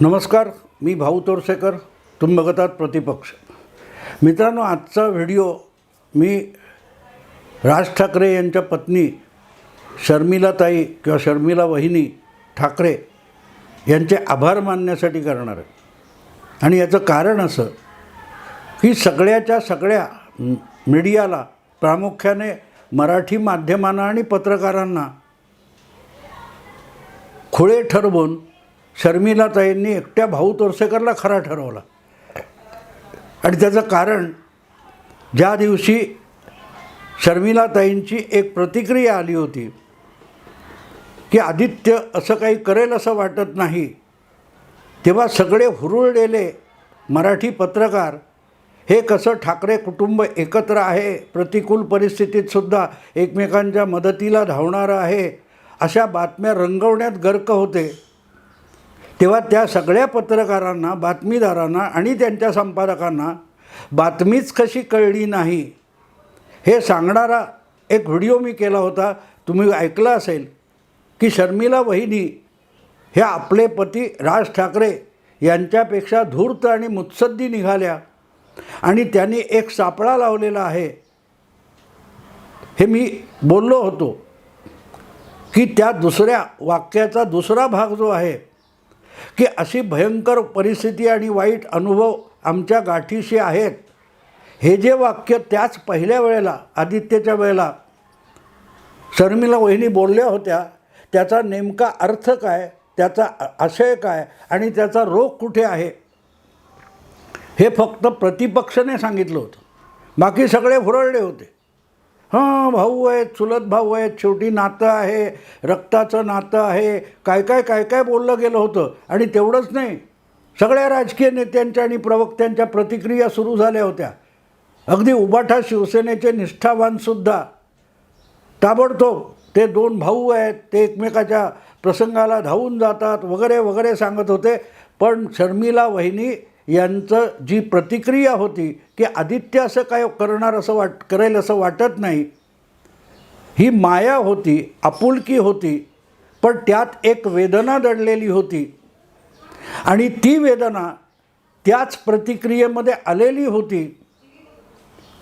नमस्कार मी भाऊ तोरसेकर तुम्ही बघत आहात प्रतिपक्ष. मित्रांनो आजचा व्हिडिओ मी राज ठाकरे यांच्या पत्नी शर्मिलाताई किंवा शर्मिला वहिनी ठाकरे यांचे आभार मानण्यासाठी करणार आहे. आणि याचं कारण असं की सगळ्याच्या सगळ्या मीडियाला प्रामुख्याने मराठी माध्यमांना आणि पत्रकारांना खुळे ठरवून शर्मिलाताईंनी एकट्या भाऊ तोरसेकरला खरा ठरवला. आणि त्याचं कारण ज्या दिवशी शर्मिलाताईंची एक प्रतिक्रिया आली होती की आदित्य असं काही करेल असं वाटत नाही तेव्हा सगळे हुरुळलेले मराठी पत्रकार हे कसं ठाकरे कुटुंब एकत्र आहे प्रतिकूल परिस्थितीतसुद्धा एकमेकांच्या मदतीला धावणारं आहे अशा बातम्या रंगवण्यात गर्क होते. तेव्हा त्या सगळ्या पत्रकारांना बातमीदारांना आणि त्यांच्या संपादकांना बातमीच कशी कळली नाही हे सांगणारा एक व्हिडिओ मी केला होता. तुम्ही ऐकला असेल की शर्मिला वहिनी हे आपले पती राज ठाकरे यांच्यापेक्षा धूर्त आणि मुत्सद्दी निघाल्या आणि त्यांनी एक सापळा लावलेला आहे. हे मी बोललो होतो की त्या दुसऱ्या वाक्याचा दुसरा भाग जो आहे की अशी भयंकर परिस्थिती आणि वाईट अनुभव आमच्या गाठीशी आहेत. हे जे वाक्य त्याच पहिल्या वेळेला आदित्यच्या वेळेला शर्मिला वहिनी बोलल्या होत्या त्याचा नेमका अर्थ काय त्याचा आशय काय आणि त्याचा रोग कुठे आहे हे फक्त प्रतिपक्षाने सांगितलं होतं. बाकी सगळे हुरळले होते. हां भाऊ आहेत चुलत भाऊ आहेत शेवटी नातं आहे रक्ताचं नातं आहे. काय काय काय काय बोललं गेलं होतं? आणि तेवढंच नाही. सगळ्या राजकीय नेत्यांच्या आणि प्रवक्त्यांच्या प्रतिक्रिया सुरू झाल्या होत्या. अगदी उबाठा शिवसेनेचे निष्ठावानसुद्धा ताबडतोब ते दोन भाऊ आहेत ते एकमेकाच्या प्रसंगाला धावून जातात वगैरे वगैरे सांगत होते. पण शर्मिला वहिनी यांचं जी प्रतिक्रिया होती की आदित्य असं काय करणार असं वाट करेल असं वाटत नाही ही माया होती आपुलकी होती पण त्यात एक वेदना दडलेली होती. आणि ती वेदना त्याच प्रतिक्रियेमध्ये आलेली होती.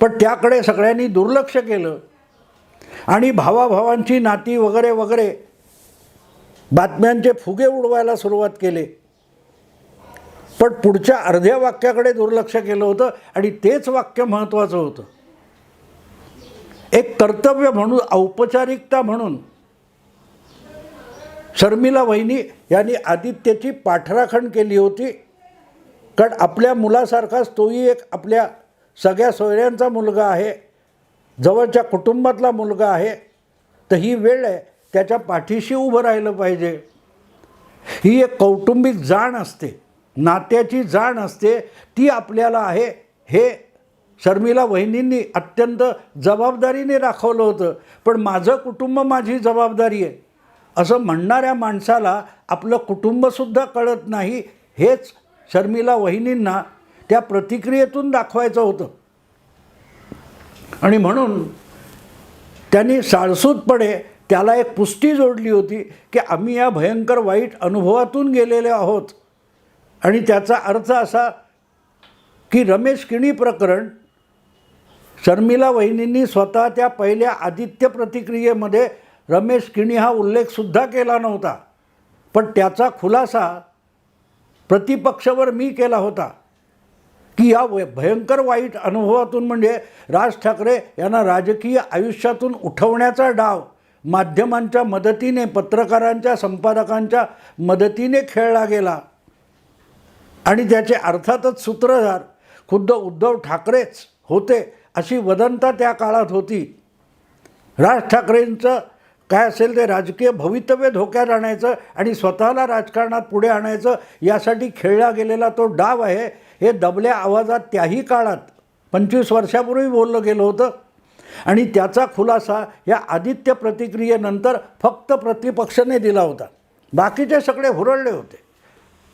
पण त्याकडे सगळ्यांनी दुर्लक्ष केलं. आणि भावाभावांची नाती वगैरे वगैरे बातम्यांचे फुगे उडवायला सुरुवात केले. पण पुढच्या अर्ध्या वाक्याकडे दुर्लक्ष केलं होतं आणि तेच वाक्य महत्त्वाचं होतं. एक कर्तव्य म्हणून औपचारिकता म्हणून शर्मिला वहिनी यांनी आदित्यची पाठराखण केली होती. कारण आपल्या मुलासारखाच तोही एक आपल्या सगळ्या सोयऱ्यांचा मुलगा आहे. जवळच्या कुटुंबातला मुलगा आहे. तर ही वेळ आहे त्याच्या पाठीशी उभं राहिलं पाहिजे. ही एक कौटुंबिक जाण असते. नात्याची जाण असते ती आपल्याला आहे. हे शर्मिला वहिनींनी अत्यंत जबाबदारीने दाखवलं होतं. पण माझं कुटुंब माझी जबाबदारी आहे. असं म्हणणाऱ्या माणसाला आपलं कुटुंबसुद्धा कळत नाही हेच शर्मिला वहिनींना त्या प्रतिक्रियेतून दाखवायचं होतं. आणि म्हणून त्यांनी साळसूतपणे त्याला एक पुष्टी जोडली होती की आम्ही या भयंकर वाईट अनुभवातून गेलेले आहोत. आणि त्याचा अर्थ असा की रमेश किणी प्रकरण शर्मिला वहिनींनी स्वतः त्या पहिल्या आदित्य प्रतिक्रियेमध्ये रमेश किणी हा उल्लेखसुद्धा केला नव्हता. पण त्याचा खुलासा प्रतिपक्षावर मी केला होता की या वय भयंकर वाईट अनुभवातून म्हणजे राज ठाकरे यांना राजकीय आयुष्यातून उठवण्याचा डाव माध्यमांच्या मदतीने पत्रकारांच्या संपादकांच्या मदतीने खेळला गेला. आणि त्याचे अर्थातच सूत्रधार खुद्द उद्धव ठाकरेच होते अशी वदंता त्या काळात होती. राज ठाकरेंचं काय असेल ते राजकीय भवितव्य धोक्यात आणायचं आणि स्वतःला राजकारणात पुढे आणायचं यासाठी खेळला गेलेला तो डाव आहे हे दबल्या आवाजात त्याही काळात पंचवीस वर्षापूर्वी बोललं गेलं होतं. आणि त्याचा खुलासा या आदित्य प्रतिक्रियेनंतर फक्त प्रतिपक्षाने दिला होता. बाकीचे सगळे हुरळले होते.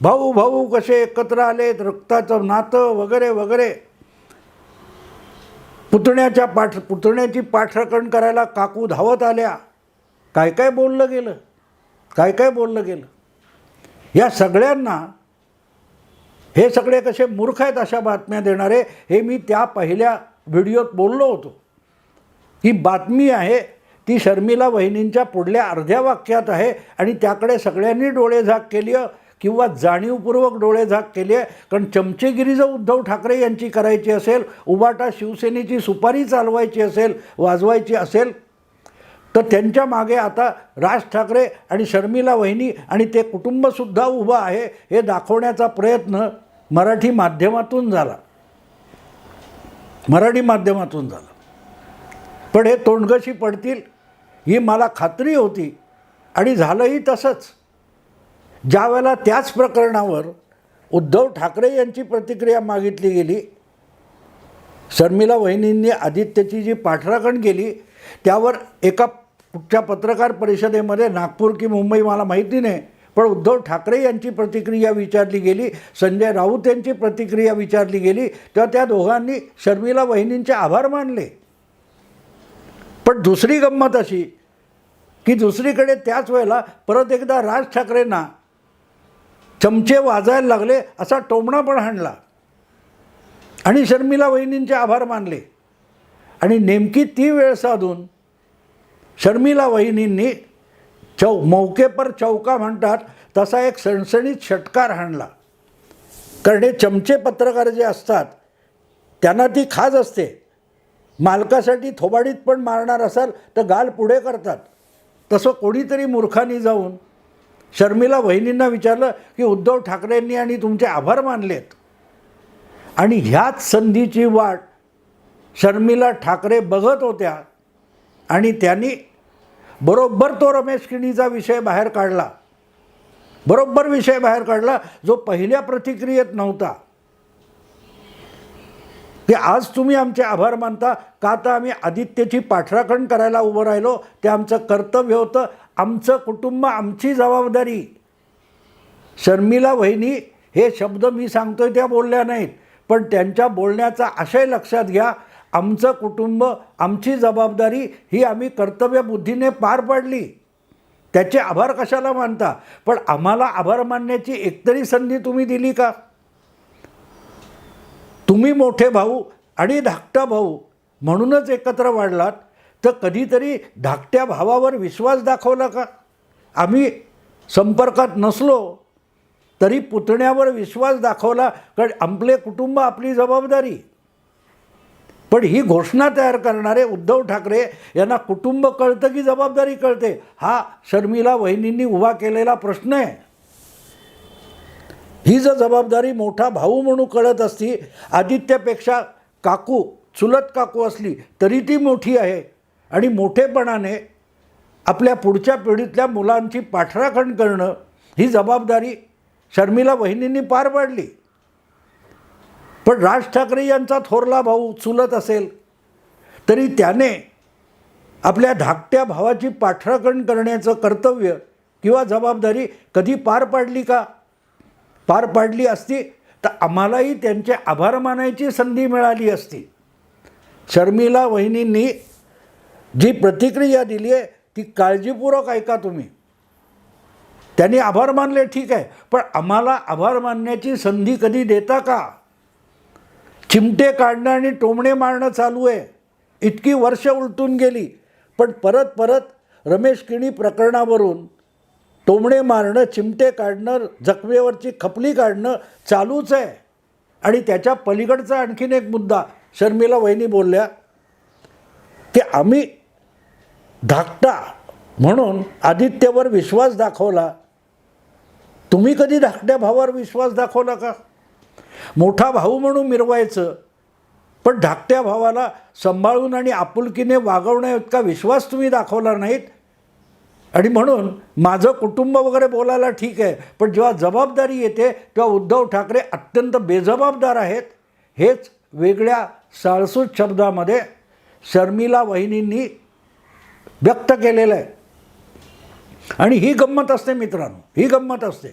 भाऊ भाऊ कसे एकत्र आलेत रक्ताचं नातं वगैरे वगैरे. पुतण्याच्या पाठ पुतण्याची पाठराखण करायला काकू धावत आल्या. काय काय बोललं गेलं? काय काय बोललं गेलं? या सगळ्यांना हे सगळे कसे मूर्ख आहेत अशा बातम्या देणारे हे मी त्या पहिल्या व्हिडिओत बोललो होतो. ही बातमी आहे ती शर्मिला वहिनींच्या पुढल्या अर्ध्या वाक्यात आहे आणि त्याकडे सगळ्यांनी डोळेझाक केली. आहे किंवा जाणीवपूर्वक डोळेझाक केली आहे कारण चमचेगिरी जर उद्धव ठाकरे यांची करायची असेल उबाटा शिवसेनेची सुपारी चालवायची असेल वाजवायची असेल तर त्यांच्या मागे आता राज ठाकरे आणि शर्मिला वहिनी आणि ते कुटुंबसुद्धा उभं आहे हे दाखवण्याचा प्रयत्न मराठी माध्यमातून झाला. मराठी माध्यमातून झाला. पण हे तोंडगशी पडतील ही मला खात्री होती आणि झालंही तसंच. ज्यावेळेला त्याच प्रकरणावर उद्धव ठाकरे यांची प्रतिक्रिया मागितली गेली शर्मिला वहिनींनी आदित्यची जी पाठराखण केली त्यावर एका कुठच्या पत्रकार परिषदेमध्ये नागपूर की मुंबई मला माहिती नाही पण उद्धव ठाकरे यांची प्रतिक्रिया विचारली गेली संजय राऊत यांची प्रतिक्रिया विचारली गेली तेव्हा त्या दोघांनी शर्मिला वहिनींचे आभार मानले. पण दुसरी गंमत अशी की दुसरीकडे त्याच वेळेला परत एकदा राज ठाकरेंना चमचे वाजायला लागले असा टोमणा पण हाणला. आणि शर्मिला वहिनींचे आभार मानले. आणि नेमकी ती वेळ साधून शर्मिला वहिनींनी चौ मौके पर चौका म्हणतात तसा एक सणसणीत षटकार हाणला. कारण हे चमचे पत्रकार जे असतात त्यांना ती खाज असते. मालकासाठी थोबाडीत पण मारणार असाल तर गाल पुढे करतात. तसं कोणीतरी मूर्खानी जाऊन शर्मिला वहिनींना विचारलं की उद्धव ठाकरेंनी आणि तुमचे आभार मानलेत. आणि ह्याच संधीची वाट शर्मिला ठाकरे बघत होत्या आणि त्यांनी बरोबर तो रमेश किणीचा विषय बाहेर काढला. बरोबर विषय बाहेर काढला जो पहिल्या प्रतिक्रियेत नव्हता. की आज तुम्ही आमचे आभार मानता का तर आम्ही आदित्यची पाठराखण करायला उभं राहिलो ते आमचं कर्तव्य होतं आमचं कुटुंब आमची जबाबदारी. शर्मिला वहिनी हे शब्द मी सांगतोय त्या बोलल्या नाहीत पण त्यांच्या बोलण्याचा आशय लक्षात घ्या आमचं कुटुंब आमची जबाबदारी ही आम्ही कर्तव्यबुद्धीने पार पाडली. त्याचे आभार कशाला मानता? पण आम्हाला आभार मानण्याची एकतरी संधी तुम्ही दिली का? तुम्ही मोठे भाऊ आणि धाकटा भाऊ म्हणूनच एकत्र वाढलात तर कधीतरी धाकट्या भावावर विश्वास दाखवला का? आम्ही संपर्कात नसलो तरी पुतण्यावर विश्वास दाखवला कारण आपले कुटुंब आपली जबाबदारी. पण ही घोषणा तयार करणारे उद्धव ठाकरे यांना कुटुंब कळतं की जबाबदारी कळते? हा शर्मिला वहिनींनी उभा केलेला प्रश्न आहे. ही जर जबाबदारी मोठा भाऊ म्हणून कळत असती आदित्यपेक्षा काकू चुलत काकू असली तरी ती मोठी आहे. आणि मोठेपणाने आपल्या पुढच्या पिढीतल्या मुलांची पाठराखण करणं ही जबाबदारी शर्मिला वहिनींनी पार पाडली. पण राज ठाकरे यांचा थोरला भाऊ चुलत असेल तरी त्याने आपल्या धाकट्या भावाची पाठराखण करण्याचं कर्तव्य किंवा जबाबदारी कधी पार पाडली का? पार पाडली असती तर आम्हालाही त्यांचे आभार मानायची संधी मिळाली असती. शर्मिला वहिनींनी जी प्रतिक्रिया दिली आहे ती काळजीपूर्वक ऐका तुम्ही. त्यांनी आभार मानले ठीक आहे पण आम्हाला आभार मानण्याची संधी कधी देता का? चिमटे काढणं आणि टोमणे मारणं चालू आहे. इतकी वर्ष उलटून गेली पण परत परत रमेश किणी प्रकरणावरून टोमणे मारणं चिमटे काढणं जखमेवरची खपली काढणं चालूच आहे. आणि त्याच्या पलीकडचा आणखीन एक मुद्दा शर्मिला वहिनी बोलल्या की आम्ही धाकटा म्हणून आदित्यवर विश्वास दाखवला. तुम्ही कधी धाकट्या भावावर विश्वास दाखवला का? मोठा भाऊ म्हणून मिरवायचं पण धाकट्या भावाला सांभाळून आणि आपुलकीने वागवण्या इतका विश्वास तुम्ही दाखवला नाहीत? आणि म्हणून माझं कुटुंब वगैरे बोलायला ठीक आहे पण जेव्हा जबाबदारी येते तेव्हा उद्धव ठाकरे अत्यंत बेजबाबदार आहेत. हेच वेगळ्या साळसूत शब्दामध्ये शर्मिला वहिनींनी व्यक्त केलेलं आहे. आणि ही गंमत असते मित्रांनो ही गंमत असते.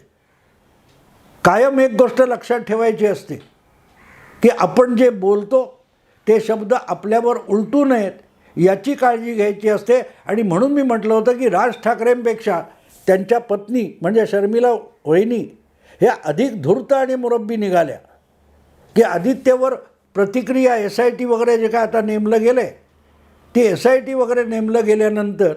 कायम एक गोष्ट लक्षात ठेवायची असते की आपण जे बोलतो ते शब्द आपल्यावर उलटू नयेत याची काळजी घ्यायची असते. आणि म्हणून मी म्हटलं होतं की राज ठाकरेंपेक्षा त्यांच्या पत्नी म्हणजे शर्मिला वहिनी ह्या अधिक धूर्त आणि मुरब्बी निघाल्या. की आदित्यवर प्रतिक्रिया एस आय टी वगैरे जे काय आता नेमलं गेलं आहे ती एस आय टी वगैरे नेमलं गेल्यानंतर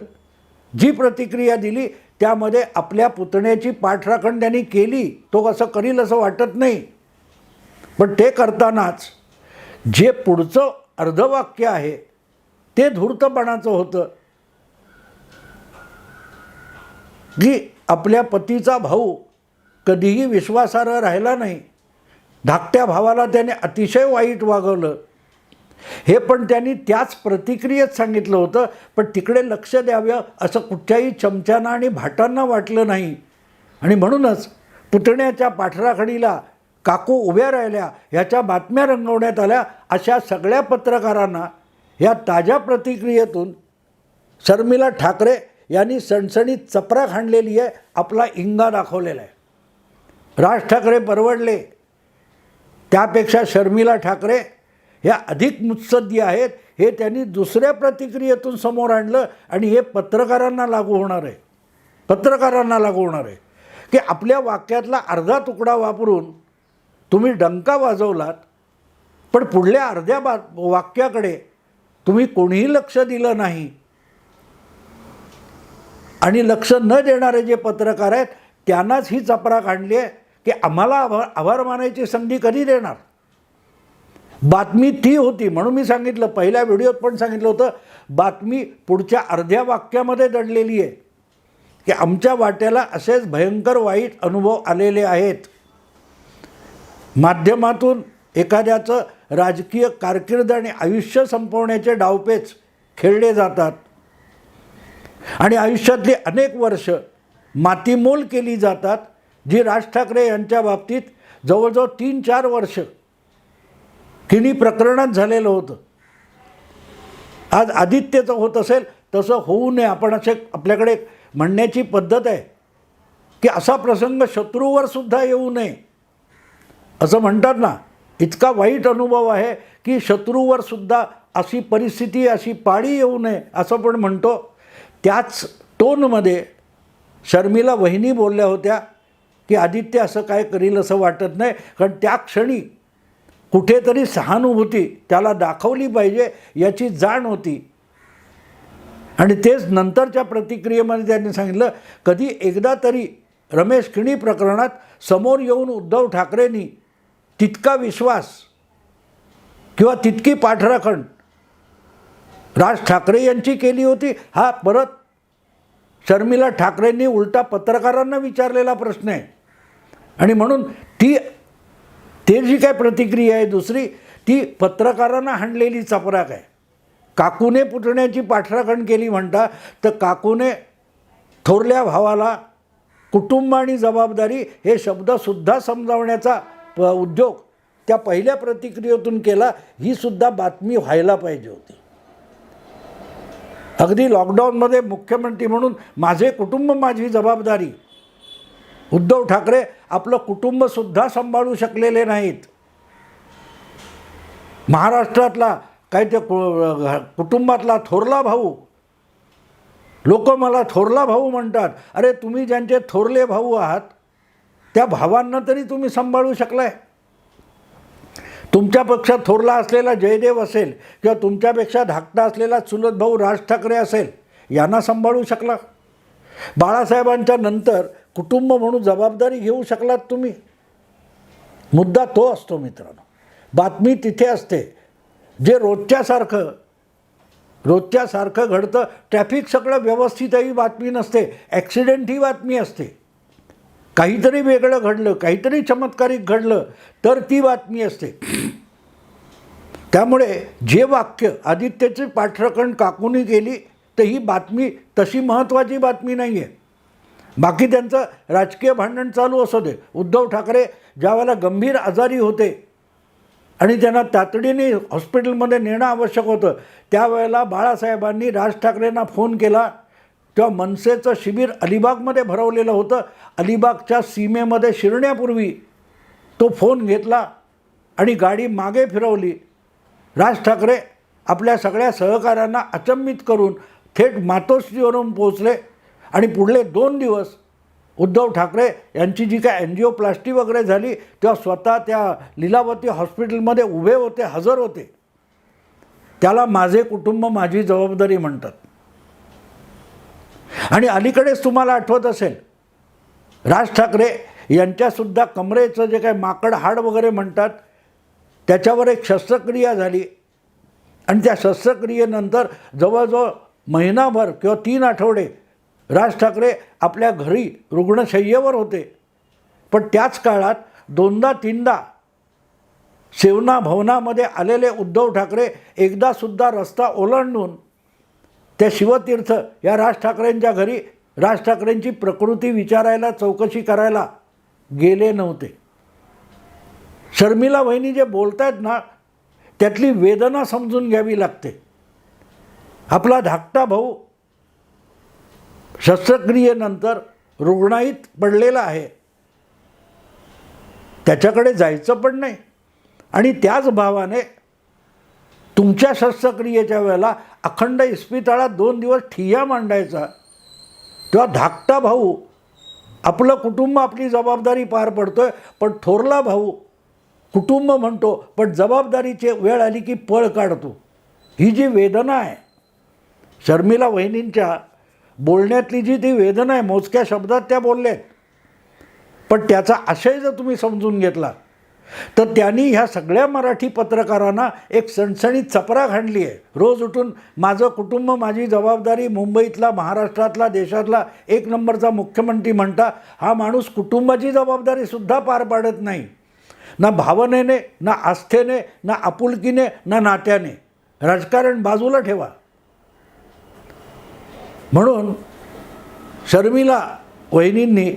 जी प्रतिक्रिया दिली त्यामध्ये आपल्या पुतण्याची पाठराखण त्यांनी केली. तो असं करील असं वाटत नाही. पण ते करतानाच जे पुढचं अर्धवाक्य आहे ते धूर्तपणाचं होतं. की आपल्या पतीचा भाऊ कधीही विश्वासार्ह राहिला नाही धाकट्या भावाला त्याने अतिशय वाईट वागवलं. हे पण त्यांनी त्याच प्रतिक्रियेत सांगितलं होतं पण तिकडे लक्ष द्यावं असं कुठच्याही चमच्यांना आणि भाटांना वाटलं नाही. आणि म्हणूनच पुतण्याच्या पाठराखडीला काकू उभ्या राहिल्या ह्याच्या बातम्या रंगवण्यात आल्या अशा सगळ्या पत्रकारांना या ताज्या प्रतिक्रियेतून शर्मिला ठाकरे यांनी सणसणीत चपराक हाणलेली आहे आपला इंगा दाखवलेला आहे. राज ठाकरे परवडले. त्यापेक्षा शर्मिला ठाकरे ह्या अधिक मुत्सद्दी आहेत हे त्यांनी दुसऱ्या प्रतिक्रियेतून समोर आणलं आणि हे पत्रकारांना लागू होणार आहे. पत्रकारांना लागू होणार आहे. की आपल्या वाक्यातला अर्धा तुकडा वापरून तुम्ही डंका वाजवलात पण पुढल्या अर्ध्या बा वाक्याकडे तुम्ही कोणीही लक्ष दिलं नाही आणि लक्ष न देणारे जे पत्रकार आहेत त्यांनाच ही चपरा काढली आहे की आम्हाला आभार आभार मानायची संधी कधी देणार? बातमी ती होती म्हणून मी सांगितलं पहिल्या व्हिडिओत पण सांगितलं होतं बातमी पुढच्या अर्ध्या वाक्यामध्ये दडलेली आहे की आमच्या वाट्याला असेच भयंकर वाईट अनुभव आलेले आहेत. माध्यमातून एखाद्याचं राजकीय कारकीर्द आणि आयुष्य संपवण्याचे डावपेच खेळले जातात. आणि आयुष्यातली अनेक वर्ष मातीमोल केली जातात जी राज ठाकरे यांच्या बाबतीत जवळजवळ तीन चार वर्ष किणी प्रकरणात झालेलं होतं. आज आदित्यचं होत असेल तसं होऊ नये. आपण असे आपल्याकडे म्हणण्याची पद्धत आहे की असा प्रसंग शत्रूवर सुद्धा येऊ नये. असं म्हणतात ना इतका वाईट अनुभव आहे की शत्रूवर सुद्धा अशी परिस्थिती अशी पाळी येऊ नये असं पण म्हणतो. त्याच टोनमध्ये शर्मिला वहिनी बोलल्या होत्या की आदित्य असं काय करील असं वाटत नाही कारण त्या क्षणी कुठेतरी सहानुभूती त्याला दाखवली पाहिजे याची जाण होती. आणि तेच नंतरच्या प्रतिक्रियेमध्ये त्यांनी सांगितलं कधी एकदा तरी रमेश किणी प्रकरणात समोर येऊन उद्धव ठाकरेंनी तितका विश्वास किंवा तितकी पाठराखण राज ठाकरे यांची केली होती हा परत शर्मिला ठाकरेंनी उलटा पत्रकारांना विचारलेला प्रश्न आहे. आणि म्हणून ती ते जी काय प्रतिक्रिया आहे दुसरी ती पत्रकारांना हाणलेली चपराक आहे. काकूने पुतण्याची पाठराखण केली म्हणता तर काकूने थोरल्या भावाला कुटुंब आणि जबाबदारी हे शब्दसुद्धा समजावण्याचा प उद्योग त्या पहिल्या प्रतिक्रियेतून केला ही सुद्धा बातमी व्हायला पाहिजे होती. अगदी लॉकडाऊनमध्ये मुख्यमंत्री म्हणून माझे कुटुंब माझी जबाबदारी. उद्धव ठाकरे आपलं कुटुंबसुद्धा सांभाळू शकलेले नाहीत. महाराष्ट्रातला काय ते कुटुंबातला थोरला भाऊ. लोक मला थोरला भाऊ म्हणतात. अरे तुम्ही ज्यांचे थोरले भाऊ आहात त्या भावांना तरी तुम्ही सांभाळू शकलाय. तुमच्यापेक्षा थोरला असलेला जयदेव असेल किंवा तुमच्यापेक्षा धाकटा असलेला चुलत भाऊ राज ठाकरे असेल यांना सांभाळू शकला. बाळासाहेबांच्या नंतर कुटुंब म्हणून जबाबदारी घेऊ शकलात तुम्ही. मुद्दा तो असतो मित्रांनो. बातमी तिथे असते. जे रोजच्यासारखं रोजच्यासारखं घडतं ट्रॅफिक सगळं व्यवस्थितही बातमी नसते. ॲक्सिडेंट ही बातमी असते. काहीतरी वेगळं घडलं काहीतरी चमत्कारिक घडलं तर ती बातमी असते. त्यामुळे जे वाक्य आदित्यचे पाठराखण काकूनी केली तर ही बातमी तशी महत्त्वाची बातमी नाही आहे बाकी त्यांचं राजकीय भांडण चालू असू दे. उद्धव ठाकरे ज्यावेळेला गंभीर आजारी होते आणि त्यांना तातडीने हॉस्पिटलमध्ये नेणं आवश्यक होतं त्यावेळेला बाळासाहेबांनी राज ठाकरेंना फोन केला किंवा मनसेचं शिबिर अलिबागमध्ये भरवलेलं होतं. अलिबागच्या सीमेमध्ये शिरण्यापूर्वी तो फोन घेतला आणि गाडी मागे फिरवली. राज ठाकरे आपल्या सगळ्या सहकाऱ्यांना अचंबित करून थेट मातोश्रीवरून पोचले आणि पुढले दोन दिवस उद्धव ठाकरे यांची जी काय एनजिओप्लास्टी वगैरे झाली तेव्हा स्वतः त्या लीलावती हॉस्पिटलमध्ये उभे होते हजर होते. त्याला माझे कुटुंब माझी जबाबदारी म्हणतात. आणि अलीकडेच तुम्हाला आठवत असेल राज ठाकरे यांच्यासुद्धा कमरेचं जे काही माकड हाड वगैरे म्हणतात त्याच्यावर एक शस्त्रक्रिया झाली. आणि त्या शस्त्रक्रियेनंतर जवळजवळ महिनाभर किंवा तीन आठवडे राज ठाकरे आपल्या घरी रुग्णशय्येवर होते. पण त्याच काळात दोनदा तीनदा सेवना भवनामध्ये आलेले उद्धव ठाकरे एकदासुद्धा रस्ता ओलांडून त्या शिवतीर्थ या राज ठाकरेंच्या घरी राज ठाकरेंची प्रकृती विचारायला चौकशी करायला गेले नव्हते. शर्मिला वहिनी जे बोलतायत ना त्यातली वेदना समजून घ्यावी लागते. आपला धाकटा भाऊ शस्त्रक्रियेनंतर रुग्णाईत पडलेला आहे. त्याच्याकडे जायचं पण नाही. आणि त्याच भावाने तुमच्या शस्त्रक्रियेच्या वेळेला अखंड इस्पितळात दोन दिवस ठिय्या मांडायचा. तेव्हा धाकटा भाऊ आपलं कुटुंब आपली जबाबदारी पार पडतोय पण थोरला भाऊ कुटुंब म्हणतो पण जबाबदारीची वेळ आली की पळ काढतो. ही जी वेदना आहे शर्मिला वहिनींच्या बोलण्यातली जी ती वेदना आहे मोजक्या शब्दात त्या बोलल्या आहेत पण त्याचा आशय जर तुम्ही समजून घेतला तर त्यांनी ह्या सगळ्या मराठी पत्रकारांना एक सणसणीत चपरा घाणली आहे. रोज उठून माझं कुटुंब माझी जबाबदारी मुंबईतला महाराष्ट्रातला देशातला एक नंबरचा मुख्यमंत्री म्हणता हा माणूस कुटुंबाची जबाबदारीसुद्धा पार पाडत नाही. ना भावनेने ना आस्थेने ना आपुलकीने ना नात्याने. राजकारण बाजूला ठेवा. म्हणून शर्मिला वहिनींनी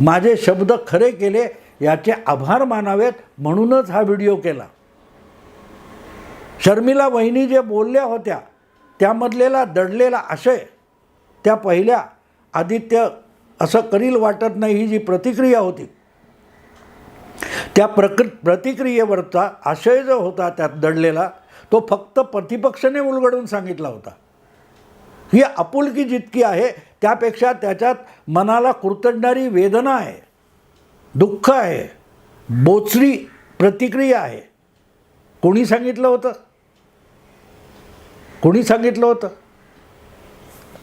माझे शब्द खरे केले याचे आभार मानावेत म्हणूनच हा व्हिडिओ केला. शर्मिला वहिनी जे बोलल्या होत्या त्यामधलेला दडलेला आशय त्या पहिल्या आदित्य असं करील वाटत नाही ही जी प्रतिक्रिया होती. त्या प्रक प्रतिक्रियेवरचा आशय जो होता त्यात दडलेला तो फक्त प्रतिपक्षाने उलगडून सांगितला होता. ही आपुलकी जितकी आहे त्यापेक्षा त्याच्यात मनाला कुरतडणारी वेदना आहे. दुःख आहे बोचरी प्रतिक्रिया आहे. कोणी सांगितलं होतं? कोणी सांगितलं होतं?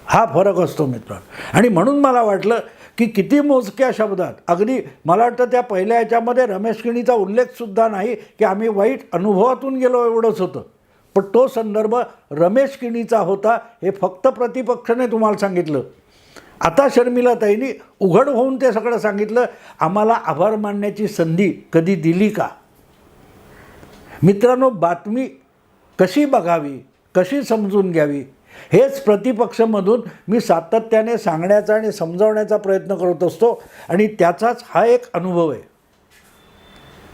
हा फरक असतो मित्र आणि म्हणून मला वाटलं की किती मोजक्या शब्दात अगदी मला वाटतं त्या पहिल्या याच्यामध्ये रमेश किणीचा उल्लेखसुद्धा नाही की आम्ही वाईट अनुभवातून गेलो एवढंच होतं. पण तो संदर्भ रमेश किणीचा होता हे फक्त प्रतिपक्षाने तुम्हाला सांगितलं. आता शर्मिलाताईंनी उघड होऊन ते सगळं सांगितलं. आम्हाला आभार मानण्याची संधी कधी दिली का? मित्रांनो बातमी कशी बघावी कशी समजून घ्यावी? हेच प्रतिपक्षमधून मी सातत्याने सांगण्याचा आणि समजावण्याचा प्रयत्न करत असतो आणि त्याचाच हा एक अनुभव आहे.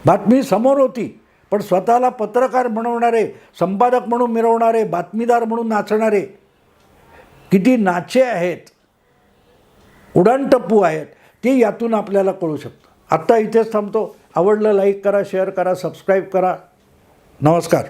बातमी समोर होती पण स्वतःला पत्रकार बनवणारे संपादक म्हणून मिरवणारे बातमीदार म्हणून नाचणारे किती नाचे आहेत. उडाणटप्पू आहेत ते यातून आपल्याला कळू शकतं. आत्ता इथेच थांबतो. आवडलं लाईक करा शेअर करा सबस्क्राईब करा. नमस्कार.